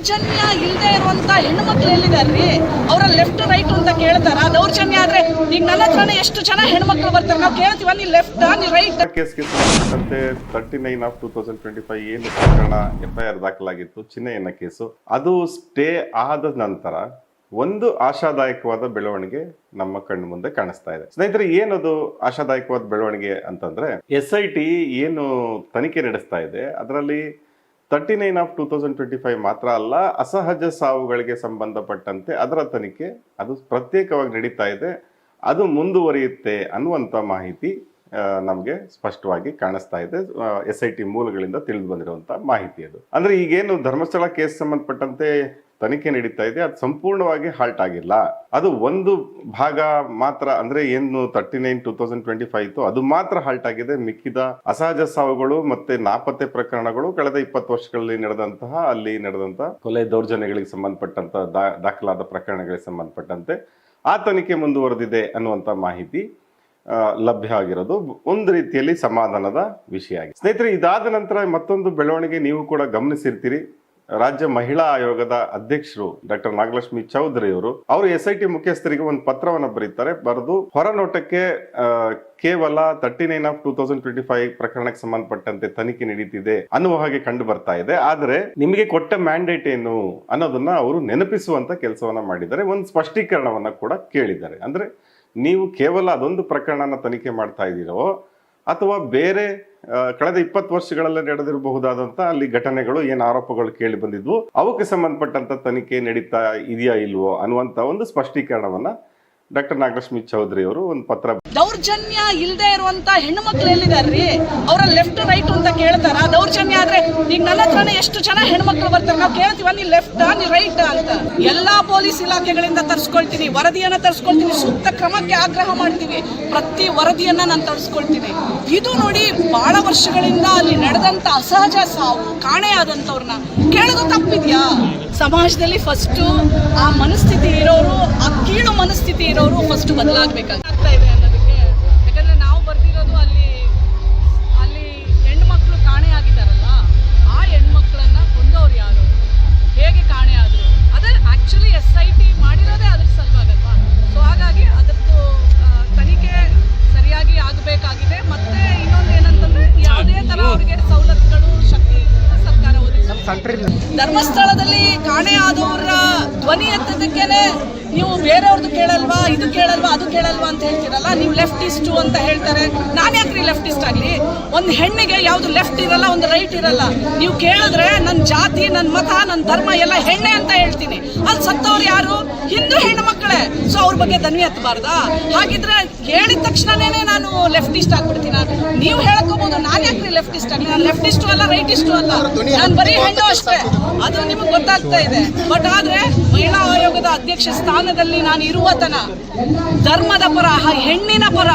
ದೌರ್ಜನ್ಯ ಇಲ್ಲದೆ ಇರುವಂತ ಹೆಣ್ಣು ಮಕ್ಳು ಎಲ್ಲಿದ್ದಾರೆ ಅವರ ಲೆಫ್ಟ್ ರೈಟ್ ಅಂತ ಕೇಳ್ತಾರ? ದೌರ್ಜನ್ಯ ಆದ್ರೆ ಈಗ ನನ್ನ ಹತ್ರನೇ ಎಷ್ಟು ಜನ ಹೆಣ್ಮಕ್ಳು ಬರ್ತಾರೆ? ನಾವು ಕೇಳ್ತೀವ? ನೀ ಲೆಫ್ಟ್ ನೀ ರೈಟ್ ಕೇಸ್ಗೆ ಸಂಬಂಧಿಸಿದಂತೆ thirty nine of two thousand twenty five ಏನು ಪ್ರಕರಣ ಎಫ್ ಐ ಆರ್ ದಾಖಲಾಗಿತ್ತು ಚಿನ್ನಯ್ಯನ ಕೇಸು. ಅದು ಸ್ಟೇ ಆದ ನಂತರ ಒಂದು ಆಶಾದಾಯಕವಾದ ಬೆಳವಣಿಗೆ ನಮ್ಮ ಕಣ್ಣು ಮುಂದೆ ಕಾಣಿಸ್ತಾ ಇದೆ. ಸ್ನೇಹಿತರೆ, ಏನದು ಆಶಾದಾಯಕವಾದ ಬೆಳವಣಿಗೆ ಅಂತಂದ್ರೆ, ಎಸ್ ಐ ಟಿ ಏನು ತನಿಖೆ ನಡೆಸ್ತಾ ಇದೆ, ಅದರಲ್ಲಿ thirty nine of two thousand twenty five ಮಾತ್ರ ಅಲ್ಲ, ಅಸಹಜ ಸಾವುಗಳಿಗೆ ಸಂಬಂಧಪಟ್ಟಂತೆ ಅದರ ತನಿಖೆ ಅದು ಪ್ರತ್ಯೇಕವಾಗಿ ನಡೀತಾ ಇದೆ. ಅದು ಮುಂದುವರಿಯುತ್ತೆ ಅನ್ನುವಂಥ ಮಾಹಿತಿ ನಮಗೆ ಸ್ಪಷ್ಟವಾಗಿ ಕಾಣಿಸ್ತಾ ಇದೆ. ಎಸ್ ಐ ಟಿ ಮೂಲಗಳಿಂದ ತಿಳಿದು ಬಂದಿರುವಂಥ ಮಾಹಿತಿ ಅದು. ಅಂದರೆ ಈಗೇನು ಧರ್ಮಸ್ಥಳ ಕೇಸ್ ಸಂಬಂಧಪಟ್ಟಂತೆ ತನಿಖೆ ನಡೀತಾ ಇದೆ, ಅದು ಸಂಪೂರ್ಣವಾಗಿ ಹಾಲ್ಟ್ ಆಗಿಲ್ಲ. ಅದು ಒಂದು ಭಾಗ ಮಾತ್ರ, ಅಂದ್ರೆ ಏನು thirty nine two thousand twenty five ಇತ್ತು, ಅದು ಮಾತ್ರ ಹಾಲ್ಟ್ ಆಗಿದೆ. ಮಿಕ್ಕಿದ ಅಸಹಜ ಸಾವುಗಳು ಮತ್ತೆ ನಾಪತ್ತೆ ಪ್ರಕರಣಗಳು ಕಳೆದ ಇಪ್ಪತ್ತು ವರ್ಷಗಳಲ್ಲಿ ನಡೆದಂತಹ, ಅಲ್ಲಿ ನಡೆದಂತಹ ಕೊಲೆ ದೌರ್ಜನ್ಯಗಳಿಗೆ ಸಂಬಂಧಪಟ್ಟಂತಹ ದಾಖಲಾದ ಪ್ರಕರಣಗಳಿಗೆ ಸಂಬಂಧಪಟ್ಟಂತೆ ಆ ತನಿಖೆ ಮುಂದುವರೆದಿದೆ ಅನ್ನುವಂತ ಮಾಹಿತಿ ಲಭ್ಯ ಆಗಿರೋದು. ಒಂದು ರೀತಿಯಲ್ಲಿ ಸಮಾಧಾನದ ವಿಷಯ ಆಗಿದೆ. ಸ್ನೇಹಿತರೆ, ಇದಾದ ನಂತರ ಮತ್ತೊಂದು ಬೆಳವಣಿಗೆ ನೀವು ಕೂಡ ಗಮನಿಸಿರ್ತೀರಿ. ರಾಜ್ಯ ಮಹಿಳಾ ಆಯೋಗದ ಅಧ್ಯಕ್ಷರು ಡಾಕ್ಟರ್ ನಾಗಲಕ್ಷ್ಮಿ ಚೌಧರಿ ಅವರು ಅವರು ಎಸ್ ಐ ಟಿ ಮುಖ್ಯಸ್ಥರಿಗೆ ಒಂದು ಪತ್ರವನ್ನು ಬರೀತಾರೆ. ಬರೆದು, ಹೊರನೋಟಕ್ಕೆ ಕೇವಲ thirty nine of two thousand twenty five ಪ್ರಕರಣಕ್ಕೆ ಸಂಬಂಧಪಟ್ಟಂತೆ ತನಿಖೆ ನಡೀತಿದೆ ಅನ್ನುವ ಹಾಗೆ ಕಂಡು ಬರ್ತಾ ಇದೆ. ಆದ್ರೆ, ನಿಮಗೆ ಕೊಟ್ಟ ಮ್ಯಾಂಡೇಟ್ ಏನು ಅನ್ನೋದನ್ನ ಅವರು ನೆನಪಿಸುವಂತ ಕೆಲಸವನ್ನ ಮಾಡಿದ್ದಾರೆ. ಒಂದು ಸ್ಪಷ್ಟೀಕರಣವನ್ನ ಕೂಡ ಕೇಳಿದ್ದಾರೆ. ಅಂದ್ರೆ, ನೀವು ಕೇವಲ ಅದೊಂದು ಪ್ರಕರಣನ ತನಿಖೆ ಮಾಡ್ತಾ ಇದ್ದೀರೋ, ಅಥವಾ ಬೇರೆ ಕಳೆದ ಇಪ್ಪತ್ತು ವರ್ಷಗಳಲ್ಲಿ ನಡೆದಿರಬಹುದಾದಂತ ಅಲ್ಲಿ ಘಟನೆಗಳು ಏನು ಆರೋಪಗಳು ಕೇಳಿ ಬಂದಿದ್ವು, ಅವಕ್ಕೆ ಸಂಬಂಧಪಟ್ಟಂತ ತನಿಖೆ ನಡೀತಾ ಇದೆಯಾ ಇಲ್ವೋ ಅನ್ನುವಂತ ಒಂದು ಸ್ಪಷ್ಟೀಕರಣವನ್ನ ಡಾಕ್ಟರ್ ನಾಗಲಕ್ಷ್ಮಿ ಚೌಧರಿ ಅವರು ಒಂದು ಪತ್ರ ದೌರ್ಜನ್ಯ ಇಲ್ಲದೆ ಇರುವಂತ ಹೆಣ್ಣು ಮಕ್ಳು ಎಲ್ಲಿದಾರ್ರಿ? ಅವರ ಲೆಫ್ಟ್ ರೈಟ್ ಅಂತ ಕೇಳ್ತಾರ. ದೌರ್ಜನ್ಯ ಆದ್ರೆ ಈಗ ನನ್ನ ಹತ್ರನೇ ಎಷ್ಟು ಜನ ಹೆಣ್ಮಕ್ಳು ಬರ್ತಾರೆ? ನಾವು ಕೇಳ್ತೀವ, ನೀ ಲೆಫ್ಟ್ ನೀ ರೈಟ್ ಅಂತ. ಎಲ್ಲಾ ಪೊಲೀಸ್ ಇಲಾಖೆಗಳಿಂದ ತರ್ಸ್ಕೊಳ್ತೀನಿ, ವರದಿಯನ್ನ ತರ್ಸ್ಕೊಳ್ತೀನಿ, ಸೂಕ್ತ ಕ್ರಮಕ್ಕೆ ಆಗ್ರಹ ಮಾಡ್ತೀವಿ ಪ್ರತಿ ವರದಿಯನ್ನ ನಾನು ತರ್ಸ್ಕೊಳ್ತೀನಿ. ಇದು ನೋಡಿ ಬಹಳ ವರ್ಷಗಳಿಂದ ಅಲ್ಲಿ ನಡೆದಂತ ಅಸಹಜ ಸಾವು ಕಾಣೆಯಾದಂಥವ್ರನ್ನ ಕೇಳೋದು ತಪ್ಪಿದ್ಯಾ? ಸಮಾಜದಲ್ಲಿ ಫಸ್ಟು ಆ ಮನಸ್ಥಿತಿ ಇರೋರು ಆ ಕೀಳು ಮನಸ್ಥಿತಿ ಇರೋರು ಫಸ್ಟ್ ಬದಲಾಗಬೇಕಾಗ್ತಾ ಇದೆ ಧರ್ಮಸ್ಥಳದಲ್ಲಿ ಕಾಣೆ ಆದವರ ಧ್ವನಿ ಎತ್ತದಕ್ಕೇನೆ ನೀವು ಬೇರೆಯವ್ರದ್ದು ಕೇಳಲ್ವಾ, ಇದು ಕೇಳಲ್ವಾ, ಅದು ಕೇಳಲ್ವಾ ಅಂತ ಹೇಳ್ತೀರಲ್ಲ, ನೀವು ಲೆಫ್ಟಿಸ್ಟು ಅಂತ ಹೇಳ್ತಾರೆ. ನಾನು ಯಾಕ್ರಿ ಲೆಫ್ಟಿಸ್ಟ್ ಆಗಲಿ? ಒಂದು ಹೆಣ್ಣಿಗೆ ಯಾವುದು ಲೆಫ್ಟ್ ಇರಲ್ಲ, ಒಂದು ರೈಟ್ ಇರಲ್ಲ. ನೀವು ಕೇಳಿದ್ರೆ ನನ್ನ ಜಾತಿ ನನ್ನ ಮತ ನನ್ನ ಧರ್ಮ ಎಲ್ಲ ಹೆಣ್ಣೆ ಅಂತ ಹೇಳ್ತೀನಿ. ಅಲ್ಲಿ ಸತ್ತವ್ರು ಯಾರು? ಹಿಂದೂ ಹೆಣ್ಣು ಮಕ್ಕಳೇ. ಸೊ ಅವ್ರ ಬಗ್ಗೆ ದನ್ವಿ ಹತ್ತಬಾರ್ದಾ ಹಾಗಿದ್ರೆ ಹೇಳಿದ ತಕ್ಷಣನೇ ನಾನು ಲೆಫ್ಟಿಸ್ಟ್ ನಾನು. ನೀವು ಹೇಳಕೋಬಹುದು ನಾನು ಯಾಕ್ರಿ ಲೆಫ್ಟಿಸ್ಟ್ ಆಗಲಿ? ನಾನು ಲೆಫ್ಟಿಸ್ಟು ಅಲ್ಲ ರೈಟಿಸ್ಟು ಅಲ್ಲ. ನಾನು ಬರೀ ಹೆಣ್ಣು ಅಷ್ಟೇ. ಅದು ನಿಮಗೆ ಗೊತ್ತಾಗ್ತಾ ಇದೆ. ಬಟ್ ಆದ್ರೆ ಮಹಿಳಾ ಆಯೋಗದ ಅಧ್ಯಕ್ಷ ಸ್ಥಾನದಲ್ಲಿ ನಾನು ಇರುವ ತನ ಧರ್ಮದ ಪರ ಹೆಣ್ಣಿನ ಪರ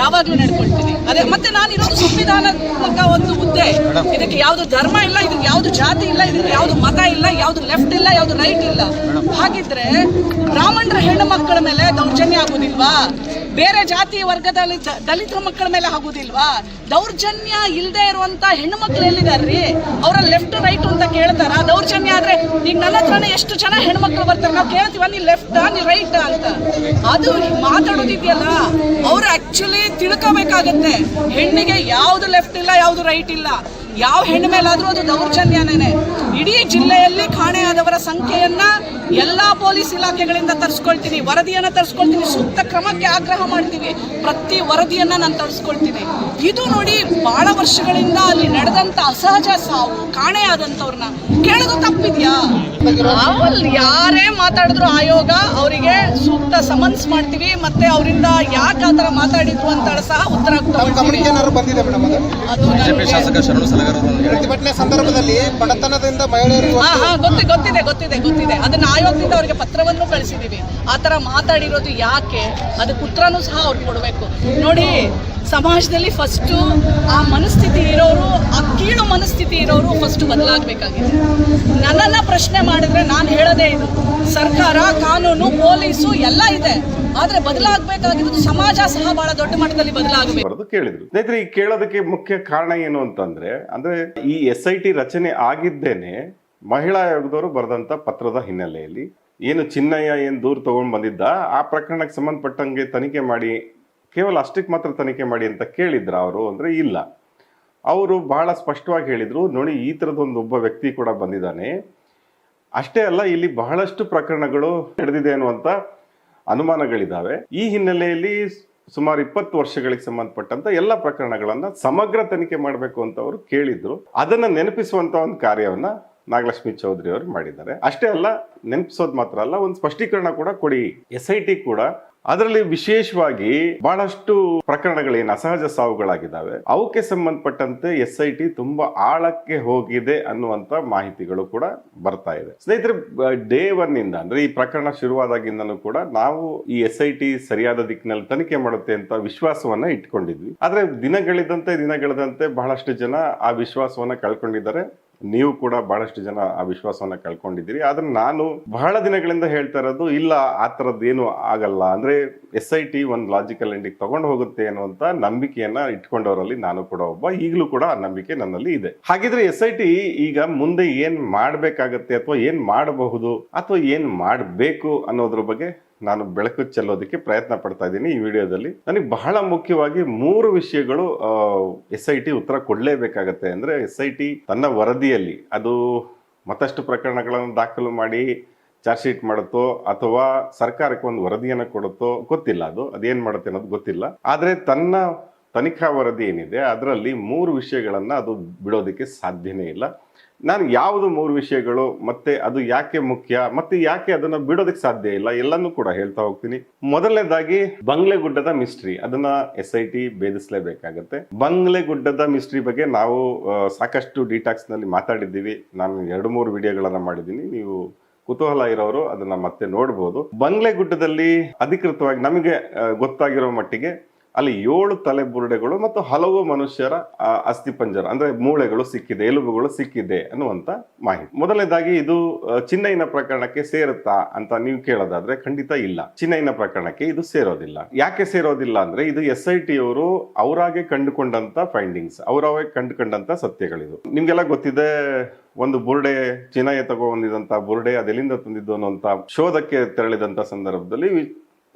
ಯಾವಾಗ್ಲೂ ನಡ್ಕೊಳ್ತೀನಿ. ಅದೇ ಮತ್ತೆ ನಾನು ಇರೋದು ಸಂವಿಧಾನಾತ್ಮಕ ಒಂದು ಹುದ್ದೆ. ಇದಕ್ಕೆ ಯಾವುದು ಧರ್ಮ ಇಲ್ಲ, ಇದಕ್ಕೆ ಯಾವುದು ಜಾತಿ ಇಲ್ಲ, ಇದಕ್ಕೆ ಯಾವುದು ಮತ ಇಲ್ಲ, ಯಾವುದು ಲೆಫ್ಟ್ ಇಲ್ಲ, ಯಾವುದು ರೈಟ್ ಇಲ್ಲ. ಹಾಗಿದ್ರೆ ಬ್ರಾಹ್ಮಣರ ಹೆಣ್ಣು ಮಕ್ಕಳ ಮೇಲೆ ದೌರ್ಜನ್ಯ ಆಗುದಿಲ್ವಾ? ಬೇರೆ ಜಾತಿ ವರ್ಗದಲ್ಲಿ ದಲಿತರ ಮಕ್ಕಳ ಮೇಲೆ ಆಗುದಿಲ್ವಾ? ದೌರ್ಜನ್ಯ ಇಲ್ಲದೆ ಇರುವಂತ ಹೆಣ್ಣು ಮಕ್ಳು ಎಲ್ಲಿದಾರ್ರಿ? ಅವರ ಲೆಫ್ಟ್ ರೈಟ್ ಅಂತ ಕೇಳ್ತಾರ? ದೌರ್ಜನ್ಯ ಆದ್ರೆ ಈಗ ನನ್ನ ಹತ್ರನೇ ಎಷ್ಟು ಜನ ಹೆಣ್ಮಕ್ಳು ಬರ್ತಾರೆ? ನಾವು ಕೇಳ್ತೀವ ನೀ ಲೆಫ್ಟ್ ನೀ ರೈಟ್ ಅಂತ. ಅದು ಮಾತಾಡೋದಿದೆಯಲ್ಲ, ಅವ್ರು ಆಕ್ಚುಲಿ ತಿಳ್ಕೋಬೇಕಾಗತ್ತೆ. ಹೆಣ್ಣಿಗೆ ಯಾವ್ದು ಲೆಫ್ಟ್ ಇಲ್ಲ, ಯಾವ್ದು ರೈಟ್ ಇಲ್ಲ. ಯಾವ ಹೆಣ್ಣು ಮೇಲಾದರೂ ಅದು ದೌರ್ಜನ್ಯನೇ. ಇಡೀ ಜಿಲ್ಲೆಯಲ್ಲಿ ಕಾಣೆಯಾದವರ ಸಂಖ್ಯೆಯನ್ನ ಎಲ್ಲ ಪೊಲೀಸ್ ಇಲಾಖೆಗಳಿಂದ ತರಿಸ್ಕೊಳ್ತೀನಿ ವರದಿಯನ್ನು ತರಿಸ್ಕೊಳ್ತೀನಿ ಸೂಕ್ತ ಕ್ರಮಕ್ಕೆ ಆಗ್ರಹ ಮಾಡ್ತೀವಿ ಪ್ರತಿ ವರದಿಯನ್ನು ನಾನು ತರಿಸ್ಕೊಳ್ತೀನಿ. ಇದು ನೋಡಿ ಬಹಳ ವರ್ಷಗಳಿಂದ ಅಲ್ಲಿ ನಡೆದಂತ ಅಸಹಜ ಸಾವು ಕಾಣೆಯಾದಂಥವ್ರನ್ನ. ಕೇಳೋದು ತಪ್ಪಿದ್ಯಾ? ಅಲ್ಲಿ ಯಾರೇ ಮಾತಾಡಿದ್ರು ಆಯೋಗ ಅವರಿಗೆ ಸೂಕ್ತ ಸಮನ್ಸ್ ಮಾಡ್ತೀವಿ ಮತ್ತೆ ಅವರಿಂದ ಯಾಕೆ ಆ ಥರ ಮಾತಾಡಿದ್ರು ಅಂತ ಸಹ ಉತ್ತರ ಅದು? ಪ್ರತಿಭಟನೆ ಸಂದರ್ಭದಲ್ಲಿ ಬಡತನದಿಂದ ಮಹಿಳೆಯರು ಹಾ ಹಾ ಗೊತ್ತಿದೆ ಗೊತ್ತಿದೆ ಗೊತ್ತಿದೆ. ಅದನ್ನ ಆಯೋಗದಿಂದ ಅವರಿಗೆ ಪತ್ರವನ್ನು ಕಳಿಸಿದೀವಿ. ಆ ಥರ ಮಾತಾಡಿರೋದು ಯಾಕೆ? ಅದಕ್ಕೆ ಉತ್ತರನೂ ಸಹ ಅವ್ರಿಗೆ ಕೊಡಬೇಕು. ನೋಡಿ ಸಮಾಜದಲ್ಲಿ ಫಸ್ಟು ಆ ಮನಸ್ಥಿತಿ ಇರೋರು ಆ ಕೀಳು ಮನಸ್ಥಿತಿ ಇರೋರು ಫಸ್ಟ್ ಬದಲಾಗಬೇಕಾಗಿದೆ. ನನ್ನನ್ನ ಪ್ರಶ್ನೆ ಮಾಡಿದ್ರೆ ನಾನು ಹೇಳೋದೇ ಇದು. ಸರ್ಕಾರ ಕಾನೂನು ಪೊಲೀಸು ಎಲ್ಲ ಇದೆ. ಆದ್ರೆ ಬದಲಾಗಬೇಕಾಗಿರೋದು ಸಮಾಜ ಸಹ ಬಹಳ ದೊಡ್ಡ ಮಟ್ಟದಲ್ಲಿ ಬದಲಾಗಬೇಕು. ಕೇಳಿದ್ರು. ಸ್ನೇಹಿತರೆ, ಈ ಕೇಳೋದಕ್ಕೆ ಮುಖ್ಯ ಕಾರಣ ಏನು ಅಂತಂದ್ರೆ, ಅಂದ್ರೆ ಈ ಎಸ್ ಐ ಟಿ ರಚನೆ ಆಗಿದ್ದೇನೆ, ಮಹಿಳಾ ಆಯೋಗದವರು ಬರೆದಂತ ಪತ್ರದ ಹಿನ್ನೆಲೆಯಲ್ಲಿ. ಏನು ಚಿನ್ನಯ್ಯ ಏನು ದೂರು ತಗೊಂಡು ಬಂದಿದ್ದ, ಆ ಪ್ರಕರಣಕ್ಕೆ ಸಂಬಂಧಪಟ್ಟಂಗೆ ತನಿಖೆ ಮಾಡಿ, ಕೇವಲ ಅಷ್ಟಕ್ಕೆ ಮಾತ್ರ ತನಿಖೆ ಮಾಡಿ ಅಂತ ಕೇಳಿದ್ರ ಅವರು, ಅಂದ್ರೆ ಇಲ್ಲ. ಅವರು ಬಹಳ ಸ್ಪಷ್ಟವಾಗಿ ಹೇಳಿದ್ರು, ನೋಡಿ, ಈ ಥರದೊಂದು ಒಬ್ಬ ವ್ಯಕ್ತಿ ಕೂಡ ಬಂದಿದ್ದಾನೆ. ಅಷ್ಟೇ ಅಲ್ಲ, ಇಲ್ಲಿ ಬಹಳಷ್ಟು ಪ್ರಕರಣಗಳು ನಡೆದಿದೆ ಅನ್ನುವಂಥ ಅನುಮಾನಗಳಿದ್ದಾವೆ ಈ ಹಿನ್ನೆಲೆಯಲ್ಲಿ ಸುಮಾರು ಇಪ್ಪತ್ತು ವರ್ಷಗಳಿಗೆ ಸಂಬಂಧಪಟ್ಟಂತ ಎಲ್ಲ ಪ್ರಕರಣಗಳನ್ನ ಸಮಗ್ರ ತನಿಖೆ ಮಾಡಬೇಕು ಅಂತ ಅವರು ಕೇಳಿದ್ರು. ಅದನ್ನ ನೆನಪಿಸುವಂತ ಒಂದು ಕಾರ್ಯವನ್ನ ನಾಗಲಕ್ಷ್ಮಿ ಚೌಧರಿ ಅವರು ಮಾಡಿದ್ದಾರೆ. ಅಷ್ಟೇ ಅಲ್ಲ, ನೆನಪಿಸೋದು ಮಾತ್ರ ಅಲ್ಲ, ಒಂದು ಸ್ಪಷ್ಟೀಕರಣ ಕೂಡ ಕೊಡಿ. ಎಸ್ ಐ ಟಿ ಕೂಡ ಅದರಲ್ಲಿ ವಿಶೇಷವಾಗಿ ಬಹಳಷ್ಟು ಪ್ರಕರಣಗಳೇನು ಅಸಹಜ ಸಾವುಗಳಾಗಿದ್ದಾವೆ. ಅವಕ್ಕೆ ಸಂಬಂಧಪಟ್ಟಂತೆ ಎಸ್ ಐ ಟಿ ತುಂಬಾ ಆಳಕ್ಕೆ ಹೋಗಿದೆ ಅನ್ನುವಂತ ಮಾಹಿತಿಗಳು ಕೂಡ ಬರ್ತಾ ಇದೆ. ಸ್ನೇಹಿತರೆ ಡೇ ಒನ್ ಇಂದ ಅಂದ್ರೆ ಈ ಪ್ರಕರಣ ಶುರುವಾದಾಗಿಂದನೂ ಕೂಡ ನಾವು ಈ ಎಸ್ ಐ ಟಿ ಸರಿಯಾದ ದಿಕ್ಕಿನಲ್ಲಿ ತನಿಖೆ ಮಾಡುತ್ತೆ ಅಂತ ವಿಶ್ವಾಸವನ್ನ ಇಟ್ಕೊಂಡಿದ್ವಿ. ಆದ್ರೆ ದಿನಗಳಿದಂತೆ ದಿನಗಳಿದಂತೆ ಬಹಳಷ್ಟು ಜನ ಆ ವಿಶ್ವಾಸವನ್ನ ಕಳ್ಕೊಂಡಿದ್ದಾರೆ. ನೀವು ಕೂಡ ಬಹಳಷ್ಟು ಜನ ಆ ವಿಶ್ವಾಸವನ್ನ ಕಳ್ಕೊಂಡಿದ್ದೀರಿ. ಆದ್ರೆ ನಾನು ಬಹಳ ದಿನಗಳಿಂದ ಹೇಳ್ತಾ ಇರೋದು, ಇಲ್ಲ, ಆ ಏನು ಆಗಲ್ಲ. ಅಂದ್ರೆ ಎಸ್ ಐ ಟಿ ಒಂದು ಲಾಜಿಕಲ್ ಎಂಡಿಗೆ ತಗೊಂಡು ಹೋಗುತ್ತೆ ಅನ್ನುವಂತ ನಂಬಿಕೆಯನ್ನ ಇಟ್ಕೊಂಡವರಲ್ಲಿ ನಾನು ಕೂಡ ಒಬ್ಬ. ಈಗಲೂ ಕೂಡ ಆ ನಂಬಿಕೆ ನನ್ನಲ್ಲಿ ಇದೆ. ಹಾಗಿದ್ರೆ ಎಸ್ ಐ ಟಿ ಈಗ ಮುಂದೆ ಏನ್ ಮಾಡ್ಬೇಕಾಗತ್ತೆ, ಅಥವಾ ಏನ್ ಮಾಡಬಹುದು, ಅಥವಾ ಏನ್ ಮಾಡಬೇಕು ಅನ್ನೋದ್ರ ಬಗ್ಗೆ ನಾನು ಬೆಳಕು ಚೆಲ್ಲೋದಕ್ಕೆ ಪ್ರಯತ್ನ ಪಡ್ತಾ ಇದ್ದೀನಿ ಈ ವಿಡಿಯೋದಲ್ಲಿ. ನನಗೆ ಬಹಳ ಮುಖ್ಯವಾಗಿ ಮೂರು ವಿಷಯಗಳು ಎಸ್ ಐ ಟಿ ಉತ್ತರ ಕೊಡಲೇಬೇಕಾಗತ್ತೆ. ಅಂದರೆ ಎಸ್ ಐ ಟಿ ತನ್ನ ವರದಿಯಲ್ಲಿ ಅದು ಮತ್ತಷ್ಟು ಪ್ರಕರಣಗಳನ್ನು ದಾಖಲು ಮಾಡಿ ಚಾರ್ಜ್ ಶೀಟ್ ಮಾಡುತ್ತೋ ಅಥವಾ ಸರ್ಕಾರಕ್ಕೆ ಒಂದು ವರದಿಯನ್ನು ಕೊಡುತ್ತೋ ಗೊತ್ತಿಲ್ಲ ಅದು. ಅದೇನು ಮಾಡುತ್ತೆ ಅನ್ನೋದು ಗೊತ್ತಿಲ್ಲ. ಆದರೆ ತನ್ನ ತನಿಖಾ ವರದಿ ಏನಿದೆ, ಅದರಲ್ಲಿ ಮೂರು ವಿಷಯಗಳನ್ನು ಅದು ಬಿಡೋದಕ್ಕೆ ಸಾಧ್ಯನೇ ಇಲ್ಲ. ನಾನು ಯಾವುದು ಮೂರು ವಿಷಯಗಳು, ಮತ್ತೆ ಅದು ಯಾಕೆ ಮುಖ್ಯ, ಮತ್ತೆ ಯಾಕೆ ಅದನ್ನ ಬಿಡೋದಕ್ಕೆ ಸಾಧ್ಯ ಇಲ್ಲ, ಎಲ್ಲನೂ ಕೂಡ ಹೇಳ್ತಾ ಹೋಗ್ತೀನಿ. ಮೊದಲನೇದಾಗಿ ಬಂಗ್ಲೆಗುಡ್ಡದ ಮಿಸ್ಟ್ರಿ ಅದನ್ನ ಎಸ್ ಐ ಟಿ ಭೇದಿಸಲೇಬೇಕಾಗತ್ತೆ. ಬಂಗ್ಲೆಗುಡ್ಡದ ಮಿಸ್ಟ್ರಿ ಬಗ್ಗೆ ನಾವು ಸಾಕಷ್ಟು ಡಿಟಾಕ್ಸ್ನಲ್ಲಿ ಮಾತಾಡಿದ್ದೀವಿ. ನಾನು ಎರಡು ಮೂರು ವಿಡಿಯೋಗಳನ್ನ ಮಾಡಿದ್ದೀನಿ. ನೀವು ಕುತೂಹಲ ಇರೋರು ಅದನ್ನ ಮತ್ತೆ ನೋಡ್ಬೋದು. ಬಂಗ್ಲೆಗುಡ್ಡದಲ್ಲಿ ಅಧಿಕೃತವಾಗಿ ನಮಗೆ ಗೊತ್ತಾಗಿರೋ ಮಟ್ಟಿಗೆ ಅಲ್ಲಿ ಏಳು ತಲೆಬುರುಡೆಗಳು ಮತ್ತು ಹಲವು ಮನುಷ್ಯರ ಅಸ್ಥಿಪಂಜರ, ಅಂದ್ರೆ ಮೂಳೆಗಳು ಸಿಕ್ಕಿದೆ, ಎಲುಬುಗಳು ಸಿಕ್ಕಿದೆ ಅನ್ನುವಂತ ಮಾಹಿತಿ. ಮೊದಲನೇದಾಗಿ ಇದು ಚಿನ್ನೈನ ಪ್ರಕರಣಕ್ಕೆ ಸೇರುತ್ತಾ ಅಂತ ನೀವು ಕೇಳೋದಾದ್ರೆ ಖಂಡಿತ ಇಲ್ಲ. ಚಿನ್ನೈನ ಪ್ರಕರಣಕ್ಕೆ ಇದು ಸೇರೋದಿಲ್ಲ. ಯಾಕೆ ಸೇರೋದಿಲ್ಲ ಅಂದ್ರೆ ಇದು ಎಸ್ ಐ ಟಿ ಅವರು ಅವರಾಗೆ ಕಂಡುಕೊಂಡಂತ ಫೈಂಡಿಂಗ್ಸ್ ಅವರವೇ ಕಂಡುಕೊಂಡಂತ ಸತ್ಯಗಳಿದು. ನಿಮ್ಗೆಲ್ಲ ಗೊತ್ತಿದೆ, ಒಂದು ಬುರುಡೆ, ಚಿನ್ನಯ್ಯ ತಗೊಂಡಿದಂತ ಬುರುಡೆ, ಅದೆಲ್ಲಿಂದ ತಂದಿದ್ದು ಅನ್ನುವಂತ ಶೋಧಕ್ಕೆ ತೆರಳಿದಂತ ಸಂದರ್ಭದಲ್ಲಿ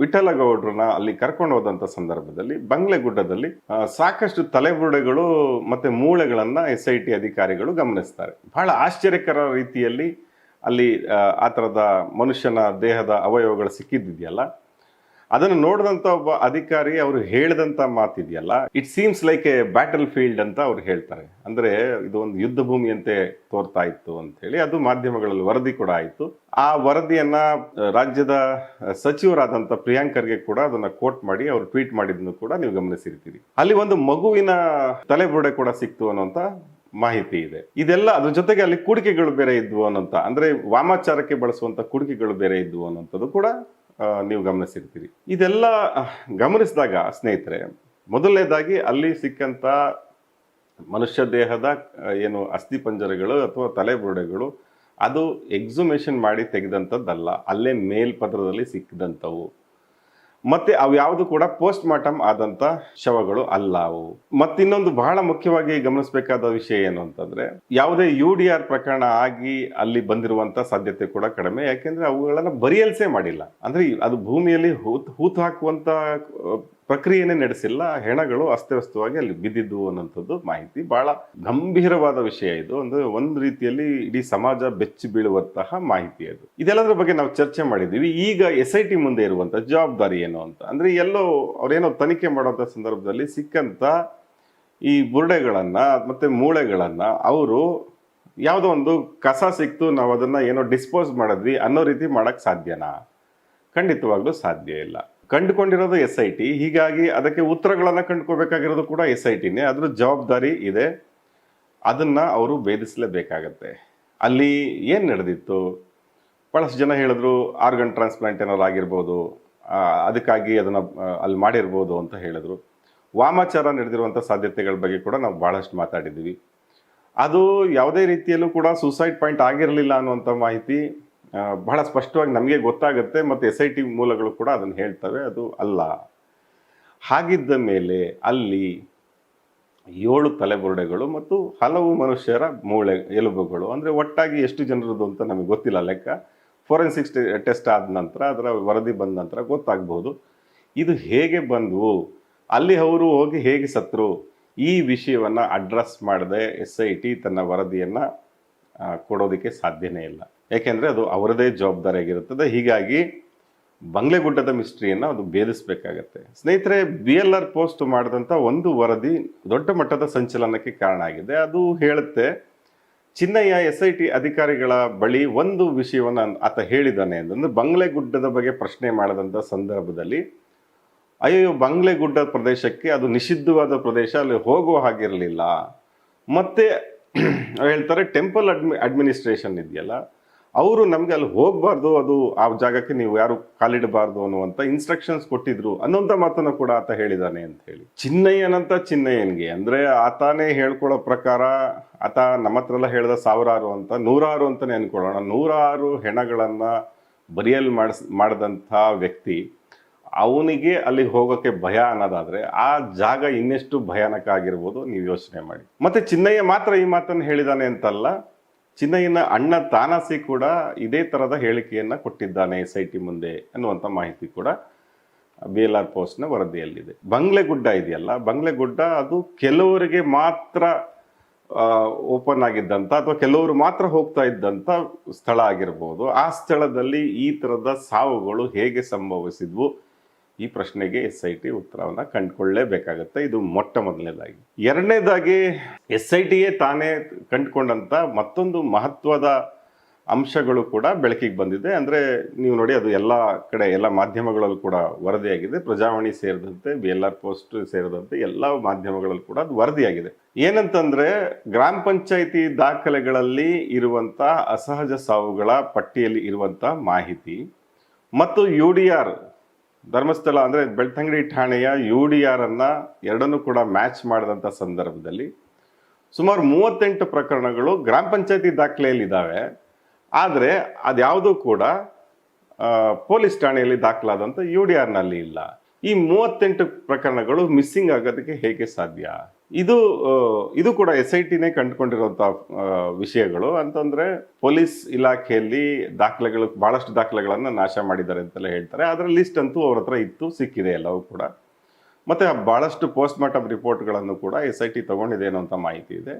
ವಿ- ವಿಠಲ ಗೌಡ್ರನ್ನ ಅಲ್ಲಿ ಕರ್ಕೊಂಡು ಹೋದಂತ ಸಂದರ್ಭದಲ್ಲಿ ಬಂಗ್ಲೆ ಗುಡ್ಡದಲ್ಲಿ ಸಾಕಷ್ಟು ತಲೆಬುರುಡೆಗಳು ಮತ್ತೆ ಮೂಳೆಗಳನ್ನ ಎಸ್ ಐ ಟಿ ಅಧಿಕಾರಿಗಳು ಗಮನಿಸ್ತಾರೆ. ಬಹಳ ಆಶ್ಚರ್ಯಕರ ರೀತಿಯಲ್ಲಿ ಅಲ್ಲಿ, ಆ ಥರದ ಮನುಷ್ಯನ ದೇಹದ ಅವಯವಗಳು ಸಿಕ್ಕಿದ್ದಿದೆಯಲ್ಲ? ಅದನ್ನು ನೋಡಿದಂತ ಒಬ್ಬ ಅಧಿಕಾರಿ ಅವರು ಹೇಳಿದಂತ ಮಾತಿದೆಯಲ್ಲ it seems like a battlefield ಅಂತ ಅವ್ರು ಹೇಳ್ತಾರೆ. ಅಂದ್ರೆ ಇದು ಒಂದು ಯುದ್ಧ ಭೂಮಿಯಂತೆ ತೋರ್ತಾ ಇತ್ತು ಅಂತ ಹೇಳಿ ಅದು ಮಾಧ್ಯಮಗಳಲ್ಲಿ ವರದಿ ಕೂಡ ಆಯಿತು. ಆ ವರದಿಯನ್ನ ರಾಜ್ಯದ ಸಚಿವರಾದಂಥ ಪ್ರಿಯಾಂಕರ್ಗೆ ಕೂಡ ಅದನ್ನ ಕೋಟ್ ಮಾಡಿ ಅವರು ಟ್ವೀಟ್ ಮಾಡಿದ್ನು ಕೂಡ ನೀವು ಗಮನಿಸಿರ್ತೀರಿ. ಅಲ್ಲಿ ಒಂದು ಮಗುವಿನ ತಲೆಬುರುಡೆ ಕೂಡ ಸಿಕ್ತು ಅನ್ನೋಂತ ಮಾಹಿತಿ ಇದೆ. ಇದೆಲ್ಲ ಅದ್ರ ಜೊತೆಗೆ ಅಲ್ಲಿ ಕುಡಿಕೆಗಳು ಬೇರೆ ಇದ್ವು ಅನ್ನೋಂತ, ಅಂದ್ರೆ ವಾಮಾಚಾರಕ್ಕೆ ಬಳಸುವಂತ ಕುಡಿಕೆಗಳು ಬೇರೆ ಇದ್ವು ಅನ್ನೋಂಥದ್ದು ಕೂಡ ನೀವು ಗಮನಿಸಿರ್ತೀರಿ. ಇದೆಲ್ಲ ಗಮನಿಸಿದಾಗ ಸ್ನೇಹಿತರೆ, ಮೊದಲನೇದಾಗಿ ಅಲ್ಲಿ ಸಿಕ್ಕಂತ ಮನುಷ್ಯ ದೇಹದ ಏನು ಏನು ಅಸ್ಥಿಪಂಜರಗಳು ಅಥವಾ ತಲೆಬುರುಡೆಗಳು ಅದು ಎಕ್ಸುಮೇಷನ್ ಮಾಡಿ ತೆಗೆದಂಥದ್ದಲ್ಲ. ಅಲ್ಲೇ ಮೇಲ್ಪದ್ರದಲ್ಲಿ ಸಿಕ್ಕಿದಂಥವು. ಮತ್ತೆ ಅವು ಯಾವುದು ಕೂಡ ಪೋಸ್ಟ್ ಮಾರ್ಟಮ್ ಆದಂತ ಶವಗಳು ಅಲ್ಲ ಅವು. ಮತ್ತಿನ್ನೊಂದು ಬಹಳ ಮುಖ್ಯವಾಗಿ ಗಮನಿಸಬೇಕಾದ ವಿಷಯ ಏನು ಅಂತಂದ್ರೆ, ಯಾವುದೇ ಯು ಡಿ ಆರ್ ಪ್ರಕರಣ ಆಗಿ ಅಲ್ಲಿ ಬಂದಿರುವಂತ ಸಾಧ್ಯತೆ ಕೂಡ ಕಡಿಮೆ. ಯಾಕೆಂದ್ರೆ ಅವುಗಳನ್ನ ಬರಿಯಲ್ಸೇ ಮಾಡಿಲ್ಲ. ಅಂದ್ರೆ ಅದು ಭೂಮಿಯಲ್ಲಿ ಹೂತ್, ಹೂತು ಹಾಕುವಂತ ಪ್ರಕ್ರಿಯೆನೇ ನಡೆಸಿಲ್ಲ, ಹೆಣಗಳು ಅಸ್ತವ್ಯಸ್ತವಾಗಿ ಅಲ್ಲಿ ಬಿದ್ದಿದ್ದು ಅನ್ನೋಂಥದ್ದು ಮಾಹಿತಿ. ಬಹಳ ಗಂಭೀರವಾದ ವಿಷಯ ಇದು. ಒಂದು ಒಂದು ರೀತಿಯಲ್ಲಿ ಇಡೀ ಸಮಾಜ ಬೆಚ್ಚಿ ಬೀಳುವಂತಹ ಮಾಹಿತಿ ಅದು. ಇದೆಲ್ಲದರ ಬಗ್ಗೆ ನಾವು ಚರ್ಚೆ ಮಾಡಿದ್ದೀವಿ. ಈಗ ಎಸ್ ಐ ಟಿ ಮುಂದೆ ಇರುವಂತ ಜವಾಬ್ದಾರಿ ಏನು ಅಂತ. ಅಂದ್ರೆ ಎಲ್ಲೋ ಅವ್ರೇನೋ ತನಿಖೆ ಮಾಡುವಂಥ ಸಂದರ್ಭದಲ್ಲಿ ಸಿಕ್ಕಂತ ಈ ಬುರುಡೆಗಳನ್ನ ಮತ್ತೆ ಮೂಳೆಗಳನ್ನ ಅವರು ಯಾವುದೋ ಒಂದು ಕಸ ಸಿಕ್ತು, ನಾವು ಅದನ್ನ ಏನೋ ಡಿಸ್ಪೋಸ್ ಮಾಡಿದ್ವಿ ಅನ್ನೋ ರೀತಿ ಮಾಡಕ್ ಸಾಧ್ಯನಾ? ಖಂಡಿತವಾಗ್ಲೂ ಸಾಧ್ಯ ಇಲ್ಲ. ಕಂಡುಕೊಂಡಿರೋದು ಎಸ್ ಐ ಟಿ ಹೀಗಾಗಿ ಅದಕ್ಕೆ ಉತ್ತರಗಳನ್ನು ಕಂಡುಕೋಬೇಕಾಗಿರೋದು ಕೂಡ ಎಸ್ ಐ ಟಿನೇ ಅದ್ರ ಜವಾಬ್ದಾರಿ ಇದೆ. ಅದನ್ನು ಅವರು ಭೇದಿಸಲೇಬೇಕಾಗತ್ತೆ. ಅಲ್ಲಿ ಏನು ನಡೆದಿತ್ತು? ಭಾಳಷ್ಟು ಜನ ಹೇಳಿದ್ರು ಆರ್ಗನ್ ಟ್ರಾನ್ಸ್ಪ್ಲಾಂಟ್ ಏನಾದ್ರು ಆಗಿರ್ಬೋದು ಅದಕ್ಕಾಗಿ ಅದನ್ನು ಅಲ್ಲಿ ಮಾಡಿರ್ಬೋದು ಅಂತ ಹೇಳಿದ್ರು. ವಾಮಾಚಾರ ನಡೆದಿರುವಂಥ ಸಾಧ್ಯತೆಗಳ ಬಗ್ಗೆ ಕೂಡ ನಾವು ಭಾಳಷ್ಟು ಮಾತಾಡಿದ್ದೀವಿ. ಅದು ಯಾವುದೇ ರೀತಿಯಲ್ಲೂ ಕೂಡ ಸೂಸೈಡ್ ಪಾಯಿಂಟ್ ಆಗಿರಲಿಲ್ಲ ಅನ್ನುವಂಥ ಮಾಹಿತಿ ಬಹಳ ಸ್ಪಷ್ಟವಾಗಿ ನಮಗೆ ಗೊತ್ತಾಗುತ್ತೆ ಮತ್ತು ಎಸ್ ಐ ಟಿ ಮೂಲಗಳು ಕೂಡ ಅದನ್ನು ಹೇಳ್ತವೆ, ಅದು ಅಲ್ಲ. ಹಾಗಿದ್ದ ಮೇಲೆ ಅಲ್ಲಿ ಏಳು ತಲೆಬುರುಡೆಗಳು ಮತ್ತು ಹಲವು ಮನುಷ್ಯರ ಮೂಳೆ, ಎಲುಬುಗಳು, ಅಂದರೆ ಒಟ್ಟಾಗಿ ಎಷ್ಟು ಜನರದ್ದು ಅಂತ ನಮಗೆ ಗೊತ್ತಿಲ್ಲ ಲೆಕ್ಕ. ಫೋರೆನ್ಸಿಕ್ಸ್ ಟೆಸ್ಟ್ ಆದ ನಂತರ, ಅದರ ವರದಿ ಬಂದ ನಂತರ ಗೊತ್ತಾಗ್ಬೋದು ಇದು ಹೇಗೆ ಬಂದವು? ಅಲ್ಲಿ ಅವರು ಹೋಗಿ ಹೇಗೆ ಸತ್ರು? ಈ ವಿಷಯವನ್ನು ಅಡ್ರೆಸ್ ಮಾಡದೆ ಎಸ್ ಐ ಟಿ ತನ್ನ ವರದಿಯನ್ನು ಕೊಡೋದಕ್ಕೆ ಸಾಧ್ಯನೇ ಇಲ್ಲ. ಯಾಕೆಂದರೆ ಅದು ಅವರದೇ ಜವಾಬ್ದಾರಿಯಾಗಿರುತ್ತದೆ ಹೀಗಾಗಿ ಬಂಗ್ಲೆಗುಡ್ಡದ ಮಿಸ್ಟ್ರಿಯನ್ನು ಅದು ಭೇದಿಸಬೇಕಾಗತ್ತೆ. ಸ್ನೇಹಿತರೆ ಬಿ ಎಲ್ ಆರ್ ಪೋಸ್ಟ್ ಮಾಡಿದಂಥ ಒಂದು ವರದಿ ದೊಡ್ಡ ಮಟ್ಟದ ಸಂಚಲನಕ್ಕೆ ಕಾರಣ ಆಗಿದೆ. ಅದು ಹೇಳುತ್ತೆ, ಚಿನ್ನಯ್ಯ ಎಸ್ ಐ ಟಿ ಅಧಿಕಾರಿಗಳ ಬಳಿ ಒಂದು ವಿಷಯವನ್ನು ಆತ ಹೇಳಿದ್ದಾನೆ ಅಂತಂದ್ರೆ ಬಂಗ್ಲೆಗುಡ್ಡದ ಬಗ್ಗೆ ಪ್ರಶ್ನೆ ಮಾಡಿದಂಥ ಸಂದರ್ಭದಲ್ಲಿ ಅಯ್ಯೋ ಬಂಗ್ಲೆಗುಡ್ಡ ಪ್ರದೇಶಕ್ಕೆ ಅದು ನಿಷಿದ್ಧವಾದ ಪ್ರದೇಶ, ಅಲ್ಲಿ ಹೋಗುವ ಹಾಗಿರಲಿಲ್ಲ. ಮತ್ತೆ ಹೇಳ್ತಾರೆ ಟೆಂಪಲ್ ಅಡ್ಮಿ ಅಡ್ಮಿನಿಸ್ಟ್ರೇಷನ್ ಇದೆಯಲ್ಲ ಅವರು ನಮಗೆ ಅಲ್ಲಿ ಹೋಗಬಾರ್ದು, ಅದು ಆ ಜಾಗಕ್ಕೆ ನೀವು ಯಾರು ಕಾಲಿಡಬಾರ್ದು ಅನ್ನುವಂಥ ಇನ್ಸ್ಟ್ರಕ್ಷನ್ಸ್ ಕೊಟ್ಟಿದ್ರು ಅನ್ನೋಂಥ ಮಾತನ್ನು ಕೂಡ ಆತ ಹೇಳಿದಾನೆ ಅಂತ ಹೇಳಿ. ಚಿನ್ನಯ್ಯನಂತ ಚಿನ್ನಯ್ಯನ್ಗೆ ಅಂದ್ರೆ ಆತಾನೇ ಹೇಳ್ಕೊಳ್ಳೋ ಪ್ರಕಾರ ಆತ ನಮ್ಮ ಹತ್ರ ಎಲ್ಲ ಹೇಳ್ದ ಸಾವಿರಾರು ಅಂತ, ನೂರಾರು ಅಂತಾನೆ ಅನ್ಕೊಳ್ಳೋಣ. ನೂರಾರು ಹೆಣಗಳನ್ನ ಬರಿಯಲ್ ಮಾಡಿಸ್, ಮಾಡಿದಂಥ ವ್ಯಕ್ತಿ ಅವನಿಗೆ ಅಲ್ಲಿಗೆ ಹೋಗೋಕ್ಕೆ ಭಯ ಅನ್ನೋದಾದರೆ ಆ ಜಾಗ ಇನ್ನೆಷ್ಟು ಭಯಾನಕ ಆಗಿರ್ಬೋದು ನೀವು ಯೋಚನೆ ಮಾಡಿ. ಮತ್ತೆ ಚಿನ್ನಯ್ಯ ಮಾತ್ರ ಈ ಮಾತನ್ನು ಹೇಳಿದಾನೆ ಅಂತಲ್ಲ ಚಿನ್ನಯ್ಯನ ಅಣ್ಣ ತಾನಸಿ ಕೂಡ ಇದೇ ತರದ ಹೇಳಿಕೆಯನ್ನ ಕೊಟ್ಟಿದ್ದಾನೆ ಎಸ್ ಐ ಮುಂದೆ ಅನ್ನುವಂಥ ಮಾಹಿತಿ ಕೂಡ ಬಿ ಎಲ್ ಆರ್ ಪೋಸ್ಟ್ನ ವರದಿಯಲ್ಲಿದೆ. ಬಂಗ್ಲೆಗುಡ್ಡ ಇದೆಯಲ್ಲ? ಬಂಗ್ಲೆಗುಡ್ಡ ಅದು ಕೆಲವರಿಗೆ ಮಾತ್ರ ಓಪನ್ ಆಗಿದ್ದಂಥ ಅಥವಾ ಕೆಲವರು ಮಾತ್ರ ಹೋಗ್ತಾ ಇದ್ದಂಥ ಸ್ಥಳ ಆಗಿರ್ಬೋದು. ಆ ಸ್ಥಳದಲ್ಲಿ ಈ ಥರದ ಸಾವುಗಳು ಹೇಗೆ ಸಂಭವಿಸಿದ್ವು? ಈ ಪ್ರಶ್ನೆಗೆ ಎಸ್ ಐ ಟಿ ಉತ್ತರವನ್ನು ಕಂಡುಕೊಳ್ಳೇಬೇಕಾಗತ್ತೆ. ಇದು ಮೊಟ್ಟ ಮೊದಲನೇದಾಗಿ. ಎರಡನೇದಾಗಿ, ಎಸ್ ಐ ಟಿಯೇ ತಾನೇ ಕಂಡುಕೊಂಡಂಥ ಮತ್ತೊಂದು ಮಹತ್ವದ ಅಂಶಗಳು ಕೂಡ ಬೆಳಕಿಗೆ ಬಂದಿದೆ. ಅಂದರೆ ನೀವು ನೋಡಿ, ಅದು ಎಲ್ಲ ಕಡೆ, ಎಲ್ಲ ಮಾಧ್ಯಮಗಳಲ್ಲೂ ಕೂಡ ವರದಿಯಾಗಿದೆ. ಪ್ರಜಾವಾಣಿ ಸೇರಿದಂತೆ, ಬಿ ಎಲ್ ಆರ್ ಪೋಸ್ಟ್ ಸೇರಿದಂತೆ ಎಲ್ಲ ಮಾಧ್ಯಮಗಳಲ್ಲೂ ಕೂಡ ಅದು ವರದಿಯಾಗಿದೆ. ಏನಂತಂದ್ರೆ, ಗ್ರಾಮ ಪಂಚಾಯಿತಿ ದಾಖಲೆಗಳಲ್ಲಿ ಇರುವಂಥ ಅಸಹಜ ಸಾವುಗಳ ಪಟ್ಟಿಯಲ್ಲಿ ಇರುವಂಥ ಮಾಹಿತಿ ಮತ್ತು ಯು ಡಿ ಆರ್ ಧರ್ಮಸ್ಥಳ ಅಂದರೆ ಬೆಳ್ತಂಗಡಿ ಠಾಣೆಯ ಯು ಡಿ ಆರನ್ನು ಎರಡನ್ನೂ ಕೂಡ ಮ್ಯಾಚ್ ಮಾಡಿದಂಥ ಸಂದರ್ಭದಲ್ಲಿ ಸುಮಾರು ಮೂವತ್ತೆಂಟು ಪ್ರಕರಣಗಳು ಗ್ರಾಮ ಪಂಚಾಯತಿ ದಾಖಲೆಯಲ್ಲಿದ್ದಾವೆ. ಆದರೆ ಅದ್ಯಾವುದೂ ಕೂಡ ಪೊಲೀಸ್ ಠಾಣೆಯಲ್ಲಿ ದಾಖಲಾದಂಥ ಯು ಡಿ ಆರ್ನಲ್ಲಿ ಇಲ್ಲ. ಈ ಮೂವತ್ತೆಂಟು ಪ್ರಕರಣಗಳು ಮಿಸ್ಸಿಂಗ್ ಆಗೋದಕ್ಕೆ ಹೇಗೆ ಸಾಧ್ಯ? ಇದು ಇದು ಕೂಡ ಎಸ್ ಐ ಟಿನೇ ಕಂಡುಕೊಂಡಿರುವಂಥ ವಿಷಯಗಳು. ಅಂತಂದ್ರೆ ಪೊಲೀಸ್ ಇಲಾಖೆಯಲ್ಲಿ ದಾಖಲೆಗಳು, ಬಹಳಷ್ಟು ದಾಖಲೆಗಳನ್ನು ನಾಶ ಮಾಡಿದ್ದಾರೆ ಅಂತೆಲ್ಲ ಹೇಳ್ತಾರೆ. ಅದರ ಲಿಸ್ಟ್ ಅಂತೂ ಅವ್ರ ಹತ್ರ ಇತ್ತು, ಸಿಕ್ಕಿದೆ ಎಲ್ಲವೂ ಕೂಡ. ಮತ್ತೆ ಬಹಳಷ್ಟು ಪೋಸ್ಟ್ ಮಾರ್ಟಮ್ ರಿಪೋರ್ಟ್ಗಳನ್ನು ಕೂಡ ಎಸ್ ಐ ಟಿ ತಗೊಂಡಿದೆ ಅನ್ನೋಂಥ ಮಾಹಿತಿ ಇದೆ.